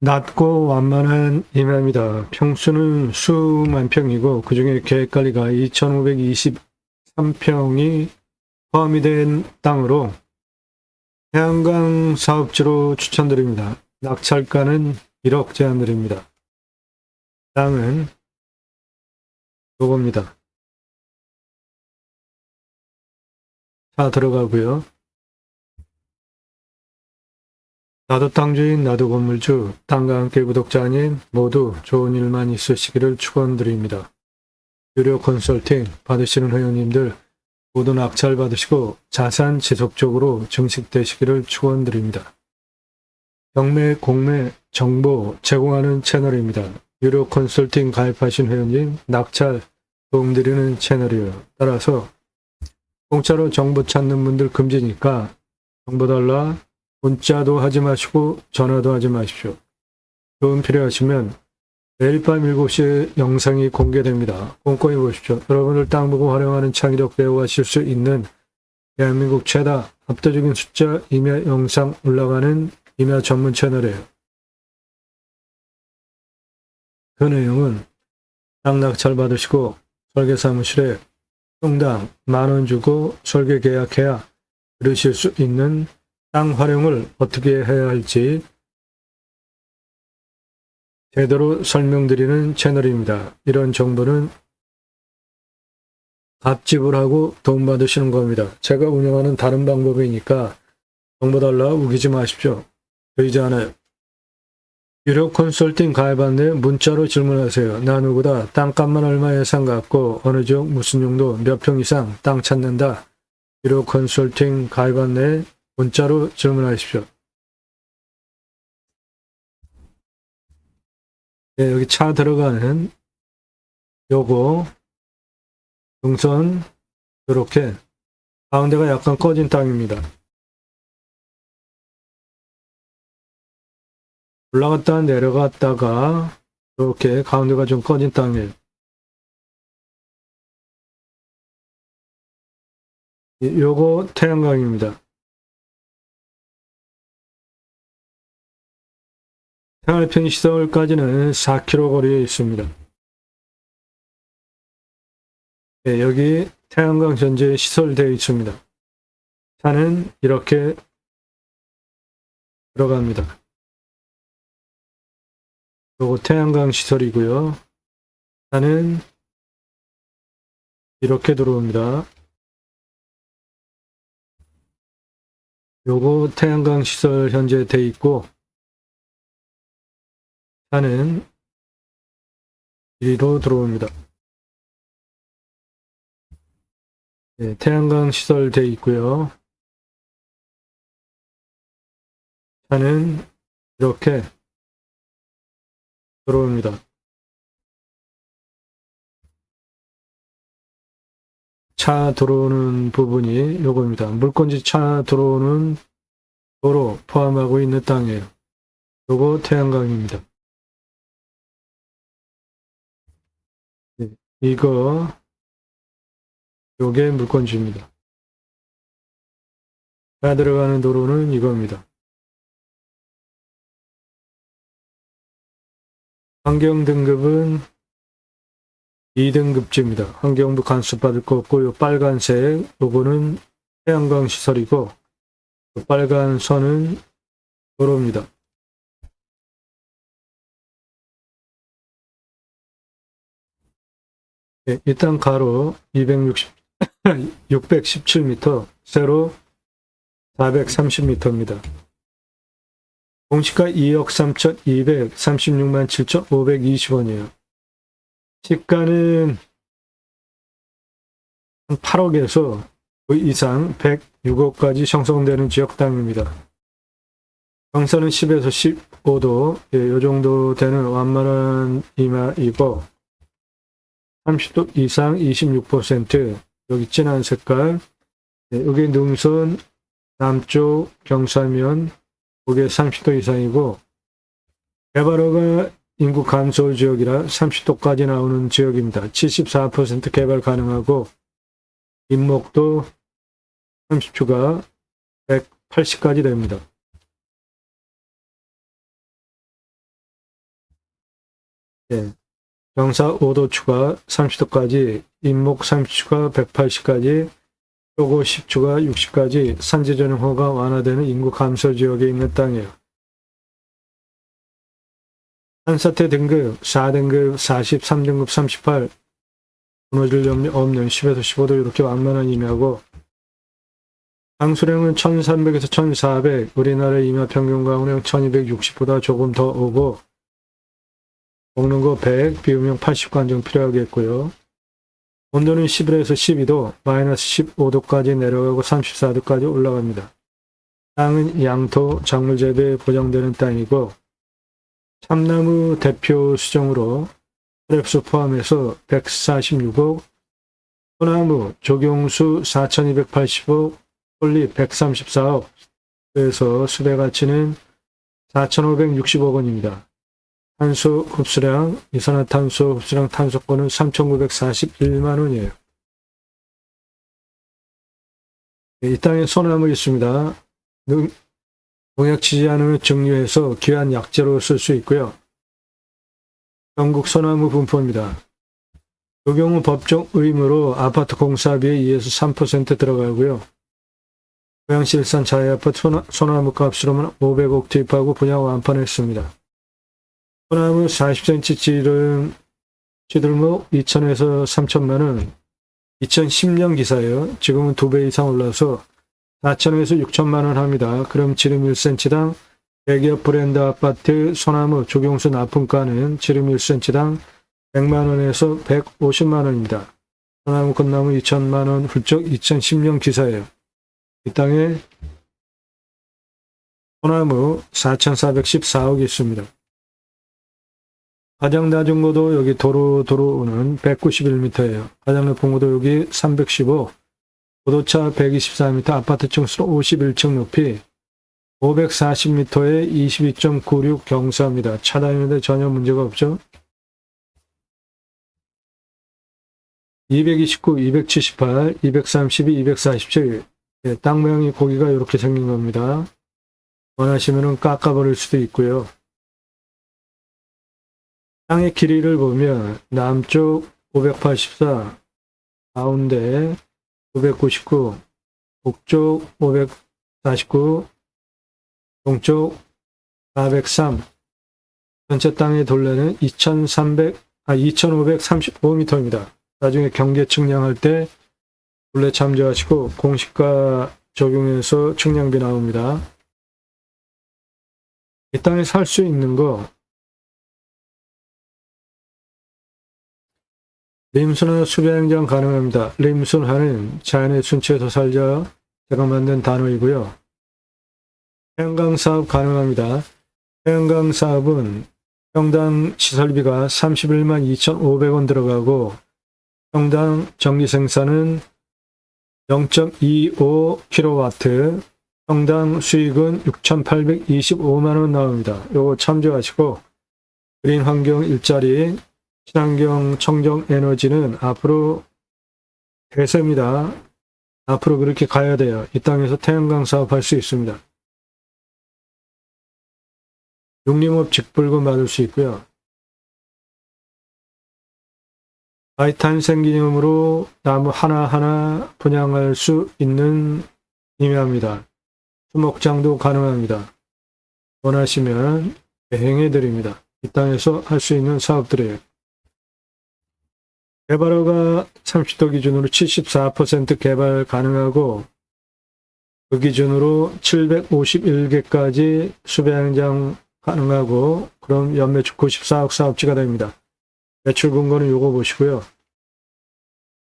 낮고 완만한 임야입니다. 평수는 수만 평이고 그중에 계획관리가 2,523평이 포함이 된 땅으로 태양광 사업지로 추천드립니다. 낙찰가는 1억 제한드립니다. 땅은 요겁니다. 자 들어가고요. 나도 땅주인 나도 건물주 땅과 함께 구독자 아닌 모두 좋은 일만 있으시기를 축원드립니다. 유료 컨설팅 받으시는 회원님들 모두 낙찰 받으시고 자산 지속적으로 증식되시기를 축원드립니다. 경매, 공매, 정보 제공하는 채널입니다. 유료 컨설팅 가입하신 회원님 낙찰 도움드리는 채널이에요. 따라서 공짜로 정보 찾는 분들 금지니까 정보 달라 문자도 하지 마시고 전화도 하지 마십시오. 도움 필요하시면 매일 밤 7시에 영상이 공개됩니다. 꼼꼼히 보십시오. 여러분들 땅 보고 활용하는 창의력 배워가실 수 있는 대한민국 최다 압도적인 숫자 임야 영상 올라가는 임야 전문 채널이에요. 그 내용은 땅 낙찰 받으시고 설계 사무실에 평당 만 원 주고 설계 계약해야 들으실 수 있는 땅 활용을 어떻게 해야 할지 제대로 설명드리는 채널입니다. 이런 정보는 값지불하고 돈 받으시는 겁니다. 제가 운영하는 다른 방법이니까 정보 달라 우기지 마십시오. 보이지 않아요. 유료 컨설팅 가입한 뒤 문자로 질문하세요. 나 누구다. 땅값만 얼마 예상 갖고 어느 쪽 무슨 용도 몇 평 이상 땅 찾는다. 유료 컨설팅 가입한 뒤 문자로 질문하십시오. 네, 여기 차 들어가는 요거 등선 이렇게 가운데가 약간 꺼진 땅입니다. 올라갔다 내려갔다가 이렇게 가운데가 좀 꺼진. 이- 요거 태양광입니다. 생활편 시설까지는 4km 거리에 있습니다. 네, 여기 태양광 전제 시설되어 있습니다. 차는 이렇게 들어갑니다. 요거 태양광 시설이고요. 차는 이렇게 들어옵니다. 요거 태양광 시설 현재 돼 있고 차는 이리로 들어옵니다. 네, 태양광 시설 돼 있고요. 차는 이렇게 들어옵니다. 차 들어오는 부분이 요겁니다. 물건지 차 들어오는 도로 포함하고 있는 땅이에요. 요거 태양광입니다. 이거 요게 물건지입니다. 차 들어가는 도로는 이겁니다. 환경 등급은 2등급제입니다. 환경부 간수 받을 거 없고 요 빨간색 요거는 태양광 시설이고 요 빨간 선은 도로입니다. 네, 일단 가로 260 617m, 세로 430m입니다. 공시가 2억 3,236만 7,520원이에요. 시가는 한 8억에서 그 이상 106억까지 형성되는 지역 땅입니다. 경사는 10에서 15도, 예, 이 정도 되는 완만한 이마이고, 30도 이상 26%, 여기 진한 색깔, 예, 여기 능선 남쪽 경사면, 그게 30도 이상이고, 개발허가 인구 감소 지역이라 30도까지 나오는 지역입니다. 74% 개발 가능하고 인목도 30초가 180까지 됩니다. 예. 경사 5도 추가 30도까지, 인목 30추가 180까지, 표고 10추가 60까지 산지 전용호가 완화되는 인구 감소 지역에 있는 땅이에요. 한사태 등급 4등급 43등급 38 무너질 염려 없는 10에서 15도 이렇게 완만한 임야고 강수량은 1300에서 1400 우리나라 임야 평균 강우량 1260보다 조금 더 오고 먹는 거 100, 비우면 80관 정도 필요하겠고요. 온도는 11에서 12도, 마이너스 15도까지 내려가고 34도까지 올라갑니다. 땅은 양토, 작물 재배에 보장되는 땅이고 참나무 대표 수종으로 트랩수 포함해서 146억, 소나무, 조경수 4280억, 홀리 134억, 그래서 수배 가치는 4560억 원입니다. 탄소 흡수량, 이산화탄소 흡수량 탄소권은 3941만 원이에요. 네, 이 땅에 소나무 있습니다. 농- 농약 치지 않으면 정류해서 귀한 약재로 쓸 수 있고요. 전국 소나무 분포입니다. 이 경우 법적 의무로 아파트 공사비에 2에서 3% 들어가고요. 고양시 일산 자이아파트 소나, 소나무 값으로만 500억 투입하고 분양 완판했습니다. 소나무 40cm 지름, 시들목 2천에서 3천만 원, 2010년 기사예요. 지금은 두 배 이상 올라서 4천에서 6천만 원 합니다. 그럼 지름 1cm당 대기업 브랜드 아파트 소나무 조경수 납품가는 지름 1cm당 100만 원에서 150만 원입니다. 소나무 건나무 2천만 원 훌쩍 2010년 기사예요. 이 땅에 소나무 4,414억이 있습니다. 가장 낮은 고도 여기 도로 도로는 191m예요. 가장 높은 고도 여기 315, 고도차 124m, 아파트 층 수로 51층 높이 540m에 22.96 경사입니다. 차 다니는데 전혀 문제가 없죠. 229, 278, 232, 247. 예, 땅 모양이 고기가 이렇게 생긴 겁니다. 원하시면 깎아버릴 수도 있고요. 땅의 길이를 보면 남쪽 584, 가운데 599, 북쪽 549, 동쪽 403, 전체 땅의 둘레는 2300, 아, 2535m입니다. 나중에 경계 측량할 때 둘레 참조하시고 공시가 적용해서 측량비 나옵니다. 이 땅에 살 수 있는 거 림순화 수배행장 가능합니다. 림순화는 자연의 순치에서 살자 제가 만든 단어이고요. 태양광 사업 가능합니다. 태양광 사업은 평당 시설비가 31만 2,500원 들어가고 평당 전기 생산은 0.25kW, 평당 수익은 6,825만 원 나옵니다. 요거 참조하시고 그린 환경 일자리 친환경 청정 에너지는 앞으로 대세입니다. 앞으로 그렇게 가야 돼요. 이 땅에서 태양광 사업할 수 있습니다. 육림업 직불금 받을 수 있고요. 바이탄생 기념으로 나무 하나하나 분양할 수 있는 임야입니다. 수목장도 가능합니다. 원하시면 대행해 드립니다. 이 땅에서 할 수 있는 사업들이에요. 개발허가 30도 기준으로 74% 개발 가능하고 그 기준으로 751개까지 수배행장 가능하고 그럼 연매출 94억 사업지가 됩니다. 매출 근거는 요거 보시고요.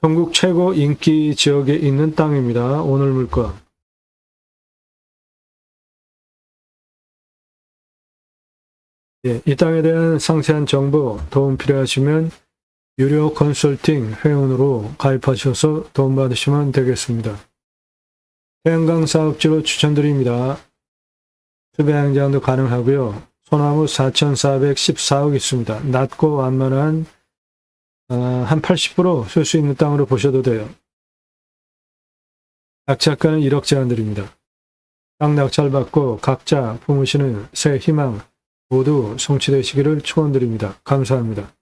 전국 최고 인기 지역에 있는 땅입니다. 오늘 물건. 예, 이 땅에 대한 상세한 정보 도움 필요하시면 유료 컨설팅 회원으로 가입하셔서 도움받으시면 되겠습니다. 태양광 사업지로 추천드립니다. 수배양장도 가능하고요. 소나무 4,414억 있습니다. 낮고 완만한 어, 한 80%쓸 수 있는 땅으로 보셔도 돼요. 낙찰가는 1억 제한 드립니다. 땅 낙찰받고 각자 품으시는 새 희망, 모두 성취되시기를 축원드립니다. 감사합니다.